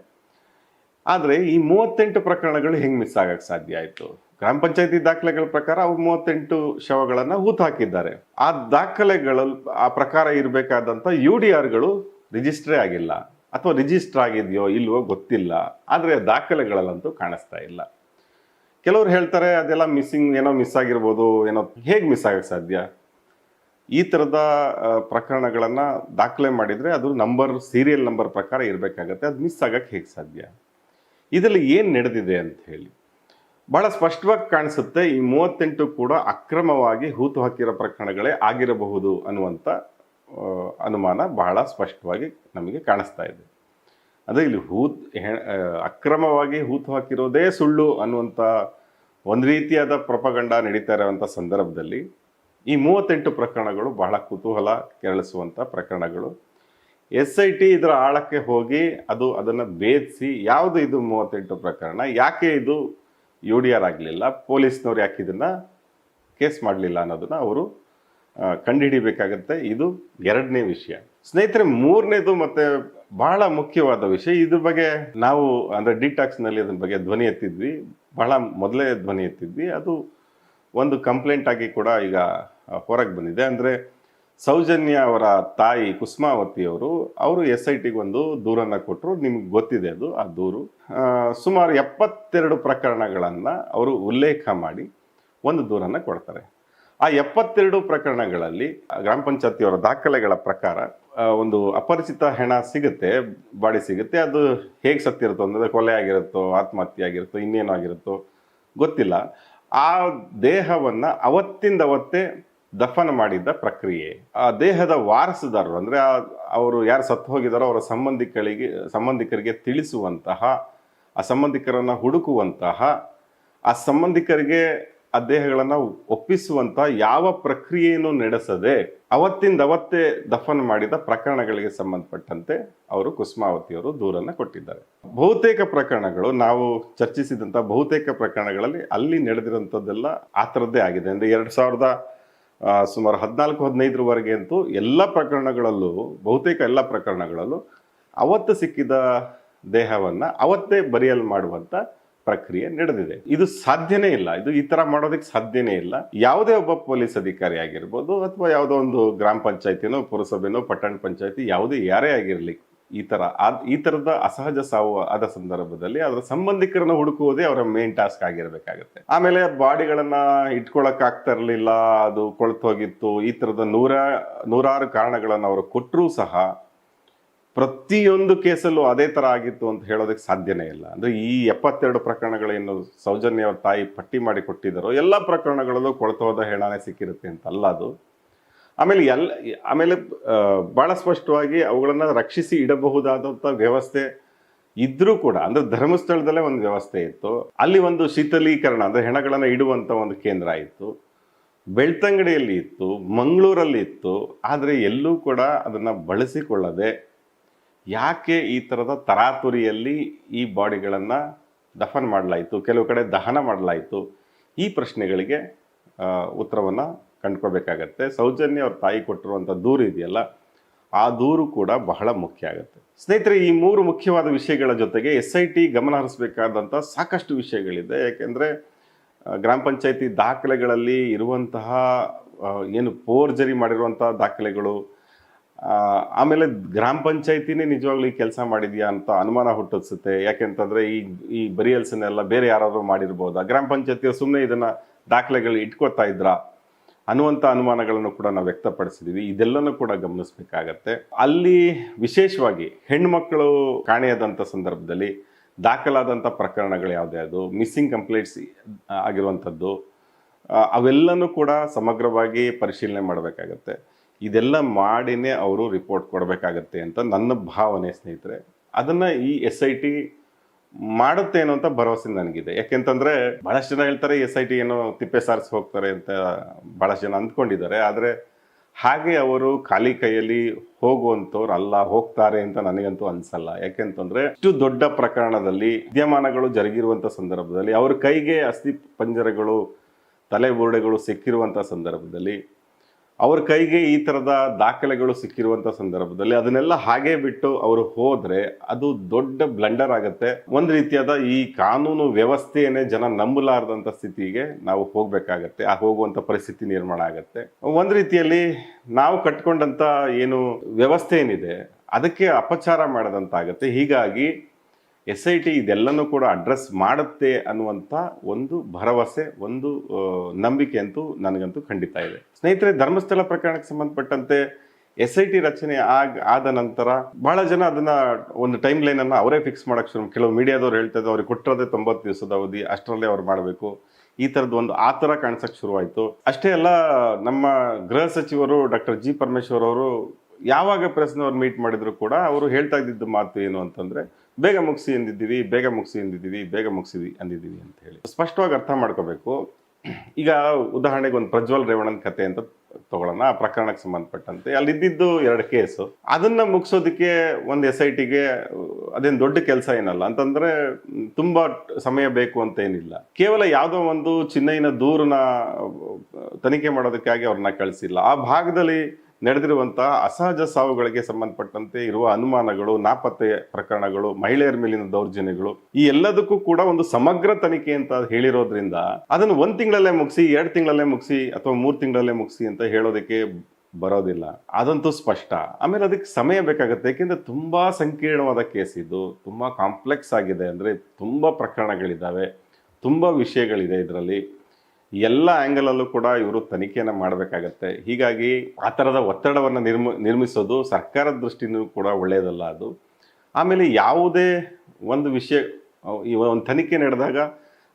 ಆದರೆ ಈ ಮೂವತ್ತೆಂಟು ಪ್ರಕರಣಗಳು ಹೆಂಗೆ ಮಿಸ್ ಆಗಕ್ಕೆ ಸಾಧ್ಯ ಆಯಿತು? ಗ್ರಾಮ ಪಂಚಾಯತಿ ದಾಖಲೆಗಳ ಪ್ರಕಾರ ಅವು ಮೂವತ್ತೆಂಟು ಶವಗಳನ್ನು ಹೂತು ಹಾಕಿದ್ದಾರೆ. ಆ ದಾಖಲೆಗಳ, ಆ ಪ್ರಕಾರ ಇರಬೇಕಾದಂಥ ಯು ಡಿ ಆರ್ಗಳು ರಿಜಿಸ್ಟ್ರೇ ಆಗಿಲ್ಲ ಅಥವಾ ರಿಜಿಸ್ಟರ್ ಆಗಿದೆಯೋ ಇಲ್ವೋ ಗೊತ್ತಿಲ್ಲ, ಆದರೆ ದಾಖಲೆಗಳಲ್ಲಂತೂ ಕಾಣಿಸ್ತಾ ಇಲ್ಲ. ಕೆಲವರು ಹೇಳ್ತಾರೆ ಅದೆಲ್ಲ ಮಿಸ್ಸಿಂಗ್, ಏನೋ ಮಿಸ್ ಆಗಿರ್ಬೋದು, ಏನೋ ಹೇಗೆ ಮಿಸ್ ಆಗಕ್ಕೆ ಸಾಧ್ಯ? ಈ ಥರದ ಪ್ರಕರಣಗಳನ್ನು ದಾಖಲೆ ಮಾಡಿದರೆ ಅದು ನಂಬರ್, ಸೀರಿಯಲ್ ನಂಬರ್ ಪ್ರಕಾರ ಇರಬೇಕಾಗತ್ತೆ, ಅದು ಮಿಸ್ ಆಗಕ್ಕೆ ಹೇಗೆ ಸಾಧ್ಯ? ಇದರಲ್ಲಿ ಏನು ನಡೆದಿದೆ ಅಂತ ಹೇಳಿ. ಬಹಳ ಸ್ಪಷ್ಟವಾಗಿ ಕಾಣಿಸುತ್ತೆ ಈ ಮೂವತ್ತೆಂಟು ಕೂಡ ಅಕ್ರಮವಾಗಿ ಹೂತು ಹಾಕಿರೋ ಪ್ರಕರಣಗಳೇ ಆಗಿರಬಹುದು ಅನ್ನುವಂಥ ಅನುಮಾನ ಬಹಳ ಸ್ಪಷ್ಟವಾಗಿ ನಮಗೆ ಕಾಣಿಸ್ತಾ ಇದೆ. ಅದೇ ಇಲ್ಲಿ ಹೂತ್ ಅಕ್ರಮವಾಗಿ ಹೂತು ಹಾಕಿರೋದೇ ಸುಳ್ಳು ಅನ್ನುವಂಥ ಒಂದು ರೀತಿಯಾದ ಪ್ರಪಗಂಡ ನಡೀತಾ ಇರೋವಂಥ ಸಂದರ್ಭದಲ್ಲಿ ಈ ಮೂವತ್ತೆಂಟು ಪ್ರಕರಣಗಳು ಬಹಳ ಕುತೂಹಲ ಕೆರಳಿಸುವಂಥ ಪ್ರಕರಣಗಳು. ಎಸ್ ಐ ಟಿ ಇದರ ಆಳಕ್ಕೆ ಹೋಗಿ ಅದು ಅದನ್ನು ಭೇದಿಸಿ ಯಾವುದು ಇದು ಮೂವತ್ತೆಂಟು ಪ್ರಕರಣ, ಯಾಕೆ ಇದು ಯು ಡಿ ಆರ್ ಆಗಲಿಲ್ಲ, ಪೊಲೀಸ್ನವ್ರು ಯಾಕೆ ಇದನ್ನು ಕೇಸ್ ಮಾಡಲಿಲ್ಲ ಅನ್ನೋದನ್ನು ಅವರು ಕಂಡುಹಿಡಿಬೇಕಾಗತ್ತೆ. ಇದು ಎರಡನೇ ವಿಷಯ. ಸ್ನೇಹಿತರೆ, ಮೂರನೇದು ಮತ್ತೆ ಬಹಳ ಮುಖ್ಯವಾದ ವಿಷಯ, ಇದ್ರ ಬಗ್ಗೆ ನಾವು ಅಂದರೆ ಡಿಟಾಕ್ಸ್ನಲ್ಲಿ ಅದ್ರ ಬಗ್ಗೆ ಧ್ವನಿ ಎತ್ತಿದ್ವಿ. ಬಹಳ ಮೊದಲೇ ಧ್ವನಿ ಎತ್ತಿದ್ವಿ. ಅದು ಒಂದು ಕಂಪ್ಲೇಂಟ್ ಆಗಿ ಕೂಡ ಈಗ ಹೊರಗೆ ಬಂದಿದೆ. ಅಂದರೆ ಸೌಜನ್ಯ ಅವರ ತಾಯಿ ಕುಸುಮಾವತಿ ಅವರು ಅವರು ಎಸ್ ಐ ಟಿಗೆ ಒಂದು ದೂರನ್ನು ಕೊಟ್ಟರು ನಿಮ್ಗೆ ಗೊತ್ತಿದೆ ಅದು, ಆ ದೂರು. ಸುಮಾರು ಎಪ್ಪತ್ತೆರಡು ಪ್ರಕರಣಗಳನ್ನು ಅವರು ಉಲ್ಲೇಖ ಮಾಡಿ ಒಂದು ದೂರನ್ನು ಕೊಡ್ತಾರೆ. ಆ ಎಪ್ಪತ್ತೆರಡು ಪ್ರಕರಣಗಳಲ್ಲಿ ಗ್ರಾಮ ಪಂಚಾಯತಿಯವರ ದಾಖಲೆಗಳ ಪ್ರಕಾರ ಒಂದು ಅಪರಿಚಿತ ಹೆಣ ಸಿಗುತ್ತೆ, ಬಾಡಿ ಸಿಗುತ್ತೆ, ಅದು ಹೇಗೆ ಸತ್ತಿರುತ್ತೋ, ಅಂದರೆ ಕೊಲೆ ಆಗಿರುತ್ತೋ ಆತ್ಮಹತ್ಯೆ ಆಗಿರುತ್ತೋ ಇನ್ನೇನು ಆಗಿರುತ್ತೋ ಗೊತ್ತಿಲ್ಲ. ಆ ದೇಹವನ್ನು ಅವತ್ತಿಂದ ಅವತ್ತೇ ದಫನ ಮಾಡಿದ್ದ ಪ್ರಕ್ರಿಯೆ. ಆ ದೇಹದ ವಾರಸುದಾರರು, ಅಂದರೆ ಅವರು ಯಾರು ಸತ್ತು ಹೋಗಿದಾರೋ, ಅವರ ಸಂಬಂಧಿಕರಿಗೆ ಸಂಬಂಧಿಕರಿಗೆ ತಿಳಿಸುವಂತಹ, ಆ ಸಂಬಂಧಿಕರನ್ನು ಹುಡುಕುವಂತಹ, ಆ ಸಂಬಂಧಿಕರಿಗೆ ಆ ದೇಹಗಳನ್ನ ಒಪ್ಪಿಸುವಂತ ಯಾವ ಪ್ರಕ್ರಿಯೆಯನ್ನು ನಡೆಸದೆ ಅವತ್ತಿಂದ ಅವತ್ತೇ ದಫನ್ ಮಾಡಿದ ಪ್ರಕರಣಗಳಿಗೆ ಸಂಬಂಧಪಟ್ಟಂತೆ ಅವರು ಕುಸುಮಾವತಿಯವರು ದೂರನ್ನ ಕೊಟ್ಟಿದ್ದಾರೆ. ಬಹುತೇಕ ಪ್ರಕರಣಗಳು ನಾವು ಚರ್ಚಿಸಿದಂತ ಬಹುತೇಕ ಪ್ರಕರಣಗಳಲ್ಲಿ ಅಲ್ಲಿ ನಡೆದಿರುವಂಥದ್ದೆಲ್ಲ ಆ ಥರದ್ದೇ ಆಗಿದೆ. ಅಂದ್ರೆ ಎರಡ್ ಸಾವಿರದ ಸುಮಾರು ಹದಿನಾಲ್ಕು ಹದಿನೈದರವರೆಗೆ ಅಂತೂ ಎಲ್ಲ ಪ್ರಕರಣಗಳಲ್ಲೂ, ಬಹುತೇಕ ಎಲ್ಲ ಪ್ರಕರಣಗಳಲ್ಲೂ ಅವತ್ತು ಸಿಕ್ಕಿದ ದೇಹವನ್ನ ಅವತ್ತೇ ಬರಿಯಲ್ ಮಾಡುವಂತ ಪ್ರಕ್ರಿಯೆ ನಡೆದಿದೆ. ಇದು ಸಾಧ್ಯನೇ ಇಲ್ಲ. ಇದು ಈ ತರ ಮಾಡೋದಕ್ಕೆ ಸಾಧ್ಯನೇ ಇಲ್ಲ. ಯಾವುದೇ ಒಬ್ಬ ಪೊಲೀಸ್ ಅಧಿಕಾರಿ ಆಗಿರ್ಬೋದು ಅಥವಾ ಯಾವುದೋ ಒಂದು ಗ್ರಾಮ ಪಂಚಾಯತಿನೋ, ಪುರಸಭೆನೋ, ಪಟ್ಟಣ ಪಂಚಾಯತಿ, ಯಾವುದೇ ಯಾರೇ ಆಗಿರಲಿ, ಈ ತರ ಈ ತರದ ಅಸಹಜ ಸಾವು ಆದ ಸಂದರ್ಭದಲ್ಲಿ ಅದರ ಸಂಬಂಧಿಕರನ್ನ ಹುಡುಕುವುದೇ ಅವರ ಮೇನ್ ಟಾಸ್ಕ್ ಆಗಿರಬೇಕಾಗುತ್ತೆ. ಆಮೇಲೆ ಬಾಡಿಗಳನ್ನ ಇಟ್ಕೊಳಕ್ ಆಗ್ತಾ ಇರಲಿಲ್ಲ, ಅದು ಕೊಳ್ತೋಗಿತ್ತು, ಈ ತರದ ನೂರ, ನೂರಾರು ಕಾರಣಗಳನ್ನು ಅವರು ಕೊಟ್ಟರೂ ಸಹ ಪ್ರತಿಯೊಂದು ಕೇಸಲ್ಲೂ ಅದೇ ತರ ಆಗಿತ್ತು ಅಂತ ಹೇಳೋದಕ್ಕೆ ಸಾಧ್ಯನೇ ಇಲ್ಲ. ಅಂದ್ರೆ ಈ ಎಪ್ಪತ್ತೆರಡು ಪ್ರಕರಣಗಳೇನು ಸೌಜನ್ಯ ತಾಯಿ ಪಟ್ಟಿ ಮಾಡಿ ಕೊಟ್ಟಿದ್ದಾರೋ. ಎಲ್ಲ ಪ್ರಕರಣಗಳಲ್ಲೂ ಕೊಳತೋದ ಹೆಣಾನೆ ಸಿಕ್ಕಿರುತ್ತೆ ಅಂತ ಅಲ್ಲ ಅದು. ಆಮೇಲೆ ಎಲ್ಲ ಆಮೇಲೆ ಭಾಳ ಸ್ಪಷ್ಟವಾಗಿ ಅವುಗಳನ್ನು ರಕ್ಷಿಸಿ ಇಡಬಹುದಾದಂಥ ವ್ಯವಸ್ಥೆ ಇದ್ರೂ ಕೂಡ, ಅಂದ್ರೆ ಧರ್ಮಸ್ಥಳದಲ್ಲೇ ಒಂದು ವ್ಯವಸ್ಥೆ ಇತ್ತು. ಅಲ್ಲಿ ಒಂದು ಶೀತಲೀಕರಣ, ಅಂದ್ರೆ ಹೆಣಗಳನ್ನು ಇಡುವಂತ ಒಂದು ಕೇಂದ್ರ ಇತ್ತು. ಬೆಳ್ತಂಗಡಿಯಲ್ಲಿ ಇತ್ತು ಮಂಗಳೂರಲ್ಲಿ ಇತ್ತು ಆದರೆ ಎಲ್ಲೂ ಕೂಡ ಅದನ್ನ ಬಳಸಿಕೊಳ್ಳದೆ ಯಾಕೆ ಈ ಥರದ ತರಾತುರಿಯಲ್ಲಿ ಈ ಬಾಡಿಗಳನ್ನು ದಫನ್ ಮಾಡಲಾಯಿತು, ಕೆಲವು ಕಡೆ ದಹನ ಮಾಡಲಾಯಿತು? ಈ ಪ್ರಶ್ನೆಗಳಿಗೆ ಉತ್ತರವನ್ನು ಕಂಡ್ಕೋಬೇಕಾಗತ್ತೆ ಸೌಜನ್ಯ ಅವ್ರ ತಾಯಿ ಕೊಟ್ಟಿರುವಂಥ ದೂರು ಇದೆಯಲ್ಲ, ಆ ದೂರು ಕೂಡ ಬಹಳ ಮುಖ್ಯ ಆಗುತ್ತೆ. ಸ್ನೇಹಿತರೆ, ಈ ಮೂರು ಮುಖ್ಯವಾದ ವಿಷಯಗಳ ಜೊತೆಗೆ ಎಸ್ ಐ ಟಿ ಗಮನ ಹರಿಸಬೇಕಾದಂಥ ಸಾಕಷ್ಟು ವಿಷಯಗಳಿದೆ. ಯಾಕೆಂದರೆ ಗ್ರಾಮ ಪಂಚಾಯತಿ ದಾಖಲೆಗಳಲ್ಲಿ ಇರುವಂತಹ ಏನು ಪೋರ್ಜರಿ ಮಾಡಿರುವಂಥ ದಾಖಲೆಗಳು ಆಮೇಲೆ ಗ್ರಾಮ ಪಂಚಾಯತಿನೇ ನಿಜವಾಗ್ಲೂ ಈ ಕೆಲಸ ಮಾಡಿದ್ಯಾ ಅಂತ ಅನುಮಾನ ಹುಟ್ಟಿಸುತ್ತೆ ಯಾಕೆಂತಂದ್ರೆ ಈ ಈ ಬರಿಯಲ್ಸನ್ನೆಲ್ಲ ಬೇರೆ ಯಾರಾದ್ರೂ ಮಾಡಿರ್ಬೋದಾ? ಗ್ರಾಮ ಪಂಚಾಯತಿಯವರು ಸುಮ್ಮನೆ ಇದನ್ನ ದಾಖಲೆಗಳು ಇಟ್ಕೋತಾ ಇದ್ರಾ? ಅನ್ನುವಂಥ ಅನುಮಾನಗಳನ್ನು ಕೂಡ ನಾವು ವ್ಯಕ್ತಪಡಿಸಿದೀವಿ. ಇದೆಲ್ಲನೂ ಕೂಡ ಗಮನಿಸಬೇಕಾಗತ್ತೆ. ಅಲ್ಲಿ ವಿಶೇಷವಾಗಿ ಹೆಣ್ಮಕ್ಳು ಕಾಣೆಯಾದಂಥ ಸಂದರ್ಭದಲ್ಲಿ ದಾಖಲಾದಂಥ ಪ್ರಕರಣಗಳು ಯಾವುದೇ ಮಿಸ್ಸಿಂಗ್ ಕಂಪ್ಲೇಂಟ್ಸ್ ಆಗಿರುವಂಥದ್ದು ಅವೆಲ್ಲನೂ ಕೂಡ ಸಮಗ್ರವಾಗಿ ಪರಿಶೀಲನೆ ಮಾಡಬೇಕಾಗತ್ತೆ. ಇದೆಲ್ಲ ಮಾಡಿನೇ ಅವರು ರಿಪೋರ್ಟ್ ಕೊಡಬೇಕಾಗತ್ತೆ ಅಂತ ನನ್ನ ಭಾವನೆ ಸ್ನೇಹಿತರೆ. ಅದನ್ನು ಈ ಎಸ್ ಐ ಟಿ ಮಾಡುತ್ತೆ ಅಂತ ಭರವಸೆ ನನಗಿದೆ. ಯಾಕೆಂತಂದರೆ ಭಾಳಷ್ಟು ಜನ ಹೇಳ್ತಾರೆ ಎಸ್ ಐ ಟಿ ಏನೋ ತಿಪ್ಪೆ ಸಾರಿಸಿ ಹೋಗ್ತಾರೆ ಅಂತ ಭಾಳಷ್ಟು ಜನ ಅಂದ್ಕೊಂಡಿದ್ದಾರೆ. ಆದರೆ ಹಾಗೆ ಅವರು ಖಾಲಿ ಕೈಯಲ್ಲಿ ಹೋಗುವಂಥವ್ರು ಅಲ್ಲ, ಹೋಗ್ತಾರೆ ಅಂತ ನನಗಂತೂ ಅನ್ಸಲ್ಲ. ಯಾಕೆಂತಂದ್ರೆ ಇಷ್ಟು ದೊಡ್ಡ ಪ್ರಕರಣದಲ್ಲಿ ವಿದ್ಯಮಾನಗಳು ಜರುಗಿರುವಂಥ ಸಂದರ್ಭದಲ್ಲಿ, ಅವ್ರ ಕೈಗೆ ಅಸ್ಥಿ ಪಂಜರಗಳು, ತಲೆ ಬುರುಡೆಗಳು ಸಿಕ್ಕಿರುವಂಥ ಸಂದರ್ಭದಲ್ಲಿ ಅವ್ರ ಕೈಗೆ ಈ ತರದ ದಾಖಲೆಗಳು ಸಿಕ್ಕಿರುವಂತ ಸಂದರ್ಭದಲ್ಲಿ ಅದನ್ನೆಲ್ಲ ಹಾಗೆ ಬಿಟ್ಟು ಅವರು ಹೋದ್ರೆ ಅದು ದೊಡ್ಡ ಬ್ಲಂಡರ್ ಆಗತ್ತೆ. ಒಂದ್ ರೀತಿಯಾದ ಈ ಕಾನೂನು ವ್ಯವಸ್ಥೆಯನ್ನೇ ಜನ ನಂಬಲಾರದಂತ ಸ್ಥಿತಿಗೆ ನಾವು ಹೋಗ್ಬೇಕಾಗತ್ತೆ. ಆ ಹೋಗುವಂತ ಪರಿಸ್ಥಿತಿ ನಿರ್ಮಾಣ ಆಗತ್ತೆ. ಒಂದ್ ರೀತಿಯಲ್ಲಿ ನಾವು ಕಟ್ಕೊಂಡಂತ ಏನು ವ್ಯವಸ್ಥೆ ಏನಿದೆ ಅದಕ್ಕೆ ಅಪಚಾರ ಮಾಡದಂತಾಗತ್ತೆ. ಹೀಗಾಗಿ ಎಸ್ ಐ ಟಿ ಇದೆಲ್ಲನೂ ಕೂಡ ಅಡ್ರೆಸ್ ಮಾಡುತ್ತೆ ಅನ್ನುವಂಥ ಒಂದು ಭರವಸೆ, ಒಂದು ನಂಬಿಕೆ ಅಂತೂ ನನಗಂತೂ ಖಂಡಿತ ಇದೆ. ಸ್ನೇಹಿತರೆ, ಧರ್ಮಸ್ಥಳ ಪ್ರಕರಣಕ್ಕೆ ಸಂಬಂಧಪಟ್ಟಂತೆ ಎಸ್ ಐ ಟಿ ರಚನೆ ಆಗ, ಆದ ನಂತರ ಬಹಳ ಜನ ಅದನ್ನ ಒಂದು ಟೈಮ್ ಲೈನ್ ಅನ್ನು ಅವರೇ ಫಿಕ್ಸ್ ಮಾಡಕ್ ಶುರು, ಕೆಲವು ಮೀಡಿಯಾದವ್ರು ಹೇಳ್ತಾ ಇದ್ದಾರೆ, ಅವ್ರಿಗೆ ಕೊಟ್ಟಿರೋದೇ ತೊಂಬತ್ತು ದಿವಸದ ಅವಧಿ, ಅಷ್ಟರಲ್ಲೇ ಅವ್ರು ಮಾಡಬೇಕು. ಈ ಥರದ್ದು ಒಂದು ಆ ಥರ ಕಾಣಿಸಕ್ ಶುರುವಾಯಿತು. ಅಷ್ಟೇ ಅಲ್ಲ, ನಮ್ಮ ಗೃಹ ಸಚಿವರು ಡಾಕ್ಟರ್ ಜಿ ಪರಮೇಶ್ವರ್ ಅವರು ಯಾವಾಗ ಪ್ರೆಸ್ನವ್ರು ಮೀಟ್ ಮಾಡಿದ್ರು ಕೂಡ ಅವರು ಹೇಳ್ತಾ ಇದ್ದಿದ್ದು ಮಾತು ಏನು ಅಂತಂದ್ರೆ ಬೇಗ ಮುಗಿಸಿ ಎಂದಿದ್ದೀವಿ ಬೇಗ ಮುಗಿಸಿ ಎಂದಿದ್ದೀವಿ ಬೇಗ ಮುಗಿಸಿದ್ವಿ ಅಂದಿದ್ದೀವಿ ಅಂತ ಹೇಳಿ. ಸ್ಪಷ್ಟವಾಗಿ ಅರ್ಥ ಮಾಡ್ಕೋಬೇಕು. ಈಗ ಉದಾಹರಣೆಗೆ ಒಂದು ಪ್ರಜ್ವಲ್ ರೇವಣನ್ ಕತೆ ಅಂತ ತಗೊಳ್ಳೋಣ. ಆ ಪ್ರಕರಣಕ್ಕೆ ಸಂಬಂಧಪಟ್ಟಂತೆ. ಅಲ್ಲಿ ಇದ್ದಿದ್ದು ಎರಡು ಕೇಸು. ಅದನ್ನ ಮುಗಿಸೋದಕ್ಕೆ ಒಂದು ಎಸ್ ಐ ಟಿಗೆ ಅದೇನು ದೊಡ್ಡ ಕೆಲಸ ಏನಲ್ಲ. ಅಂತಂದ್ರೆ ತುಂಬ ತುಂಬಾ ಸಮಯ ಬೇಕು ಅಂತ ಏನಿಲ್ಲ. ಕೇವಲ ಯಾವುದೋ ಒಂದು ಚಿನ್ನೈನ ದೂರನ ತನಿಖೆ ಮಾಡೋದಕ್ಕಾಗಿ ಅವ್ರನ್ನ ಕಳಿಸಿಲ್ಲ. ಆ ಭಾಗದಲ್ಲಿ ನಡೆದಿರುವಂತಹ ಅಸಹಜ ಸಾವುಗಳಿಗೆ ಸಂಬಂಧಪಟ್ಟಂತೆ ಇರುವ ಅನುಮಾನಗಳು, ನಾಪತ್ತೆ ಪ್ರಕರಣಗಳು, ಮಹಿಳೆಯರ ಮೇಲಿನ ದೌರ್ಜನ್ಯಗಳು, ಈ ಎಲ್ಲದಕ್ಕೂ ಕೂಡ ಒಂದು ಸಮಗ್ರ ತನಿಖೆ ಅಂತ ಹೇಳಿರೋದ್ರಿಂದ ಅದನ್ನು ಒಂದ್ ತಿಂಗಳಲ್ಲೇ ಮುಗಿಸಿ, ಎರಡ್ ತಿಂಗಳಲ್ಲೇ ಮುಗಿಸಿ ಅಥವಾ ಮೂರ್ ತಿಂಗಳಲ್ಲೇ ಮುಗಿಸಿ ಅಂತ ಹೇಳೋದಕ್ಕೆ ಬರೋದಿಲ್ಲ. ಅದಂತೂ ಸ್ಪಷ್ಟ. ಆಮೇಲೆ ಅದಕ್ಕೆ ಸಮಯ ಬೇಕಾಗುತ್ತೆ. ಯಾಕೆಂದ್ರೆ ತುಂಬಾ ಸಂಕೀರ್ಣವಾದ ಕೇಸ್ ಇದು. ತುಂಬಾ ಕಾಂಪ್ಲೆಕ್ಸ್ ಆಗಿದೆ ಅಂದ್ರೆ ತುಂಬಾ ಪ್ರಕರಣಗಳಿದ್ದಾವೆ. ತುಂಬಾ ವಿಷಯಗಳಿದೆ ಇದರಲ್ಲಿ. ಎಲ್ಲ ಆ್ಯಂಗಲಲ್ಲೂ ಕೂಡ ಇವರು ತನಿಖೆಯನ್ನು ಮಾಡಬೇಕಾಗತ್ತೆ. ಹೀಗಾಗಿ ಆ ಥರದ ಒತ್ತಡವನ್ನು ನಿರ್ಮ, ನಿರ್ಮಿಸೋದು ಸರ್ಕಾರದ ದೃಷ್ಟಿನೂ ಕೂಡ ಒಳ್ಳೆಯದಲ್ಲ ಅದು. ಆಮೇಲೆ ಯಾವುದೇ ಒಂದು ವಿಷಯ, ಈ ಒಂದು ತನಿಖೆ ನಡೆದಾಗ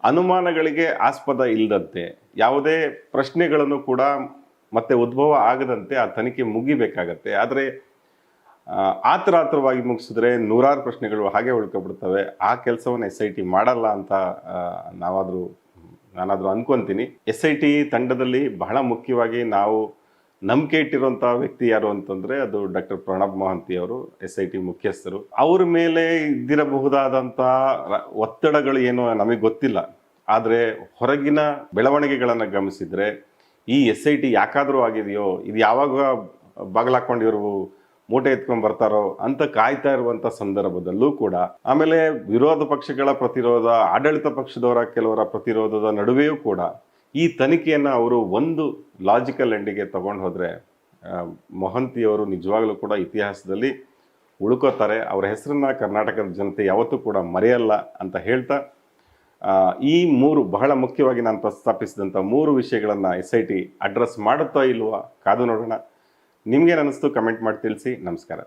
ಅನುಮಾನಗಳಿಗೆ ಆಸ್ಪದ ಇಲ್ಲದಂತೆ, ಯಾವುದೇ ಪ್ರಶ್ನೆಗಳನ್ನು ಕೂಡ ಮತ್ತೆ ಉದ್ಭವ ಆಗದಂತೆ ಆ ತನಿಖೆ ಮುಗಿಬೇಕಾಗತ್ತೆ. ಆದರೆ ಆತರ ಆತರವಾಗಿ ಮುಗಿಸಿದ್ರೆ ನೂರಾರು ಪ್ರಶ್ನೆಗಳು ಹಾಗೆ ಉಳ್ಕೊಬಿಡ್ತವೆ. ಆ ಕೆಲಸವನ್ನು ಎಸ್ ಐ ಟಿ ಮಾಡಲ್ಲ ಅಂತ ನಾವಾದರೂ ನಾನಾದರೂ ಅನ್ಕೊಂತೀನಿ. ಎಸ್ ಐ ಟಿ ತಂಡದಲ್ಲಿ ಬಹಳ ಮುಖ್ಯವಾಗಿ ನಾವು ನಂಬಿಕೆ ಇಟ್ಟಿರುವಂಥ ವ್ಯಕ್ತಿ ಯಾರು ಅಂತಂದ್ರೆ ಅದು ಡಾಕ್ಟರ್ ಪ್ರಣಬ್ ಮಹಂತಿ ಅವರು, ಎಸ್ ಐ ಟಿ ಮುಖ್ಯಸ್ಥರು. ಅವ್ರ ಮೇಲೆ ಇದ್ದಿರಬಹುದಾದಂಥ ಒತ್ತಡಗಳು ಏನು ನಮಗೆ ಗೊತ್ತಿಲ್ಲ. ಆದರೆ ಹೊರಗಿನ ಬೆಳವಣಿಗೆಗಳನ್ನು ಗಮನಿಸಿದ್ರೆ ಈ ಎಸ್ ಐ ಟಿ ಯಾಕಾದರೂ ಆಗಿದೆಯೋ, ಇದು ಯಾವಾಗ ಬಾಗಿಲಾಕೊಂಡು ಮೂಟೆ ಎತ್ಕೊಂಡ್ ಬರ್ತಾರೋ ಅಂತ ಕಾಯ್ತಾ ಇರುವಂತ ಸಂದರ್ಭದಲ್ಲೂ ಕೂಡ ಆಮೇಲೆ ವಿರೋಧ ಪಕ್ಷಗಳ ಪ್ರತಿರೋಧ, ಆಡಳಿತ ಪಕ್ಷದವರ, ಕೆಲವರ ಪ್ರತಿರೋಧದ ನಡುವೆಯೂ ಕೂಡ ಈ ತನಿಖೆಯನ್ನ ಅವರು ಒಂದು ಲಾಜಿಕಲ್ ಎಂಡಿಗೆ ತಗೊಂಡು ಹೋದ್ರೆ ಮೊಹಂತಿಯವರು ನಿಜವಾಗ್ಲೂ ಕೂಡ ಇತಿಹಾಸದಲ್ಲಿ ಉಳ್ಕೋತಾರೆ. ಅವರ ಹೆಸರನ್ನ ಕರ್ನಾಟಕದ ಜನತೆ ಯಾವತ್ತೂ ಕೂಡ ಮರೆಯಲ್ಲ ಅಂತ ಹೇಳ್ತಾ ಈ ಮೂರು ಬಹಳ ಮುಖ್ಯವಾಗಿ ನಾನು ಪ್ರಸ್ತಾಪಿಸಿದಂಥ ಮೂರು ವಿಷಯಗಳನ್ನು ಎಸ್ ಐ ಟಿ ಅಡ್ರೆಸ್ ಮಾಡುತ್ತಾ ಇಲ್ವಾ ಕಾದು ನೋಡೋಣ. ನಿಮ್ಗೇನು ಅನಿಸ್ತು? ಕಮೆಂಟ್ ಮಾಡಿ ತಿಳಿಸಿ. ನಮಸ್ಕಾರ.